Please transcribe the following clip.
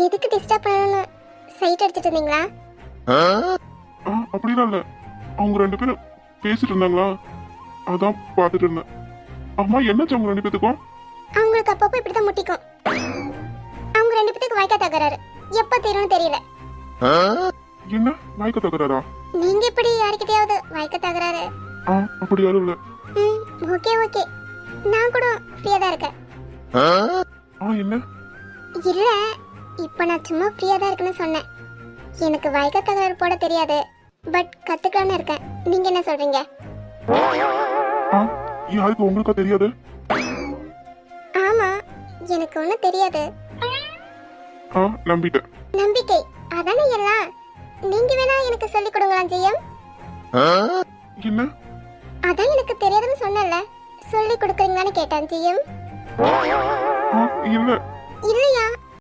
எதுக்கு டிஸ்டர்ப் பண்ணணும்னு சைட் அடிச்சிட்டு இருந்தீங்களா? ஆ? அப்படிலாம் இல்ல. அவங்க ரெண்டு பேரும் பேசிட்டு இருந்தாங்களா? அதான் பார்த்துட்டு இருந்தேன். அம்மா என்னாச்சு அவங்க ரெண்டு பேத்துக்கும்? அவங்களுக்கு அப்பப்போ இப்படி தான் முட்டிக்கும். அவங்க ரெண்டு பேத்துக்கு வாய்க்கா தகராறு. எப்போ தீரும்னு தெரியல. என்ன? வாய்க்க தகராறா? நீங்க எப்படி யாருக்கிட்டயாவது வாய்க்க தகராறு? ஆ அப்படி யாரும் இல்ல. ம் ஓகே ஓகே நான் கூட ஃப்ரீயா தான் இருக்கேன். ஆ என்ன? இல்ல. இப்போ நான் சும்மா ஃப்ரீயா தான் இருக்குன்னு சொன்னேன். எனக்கு வாய்க்கா தகராறு போட தெரியாது. பட் கத்துக்கலான்னு இருக்கேன். நீங்க என்ன சொல்றீங்க? ஆ? யாருக்கு உங்களுக்கா தெரியாது? ஆமா எனக்கு ஒன்றும் தெரியாது. ஆ நம்பிட்டேன். நம்பிக்கை. அதானே எல்லாம். நீங்க வேணா எனக்கு சொல்லி கொடுங்களா ஜெயம். என்ன? அதான் எனக்கு தெரியாதுன்னு சொன்னல சொல்லி கொடுக்குறீங்களான்னு கேட்டேன் ஜெயம். ஆ இல்ல. இல்லையா?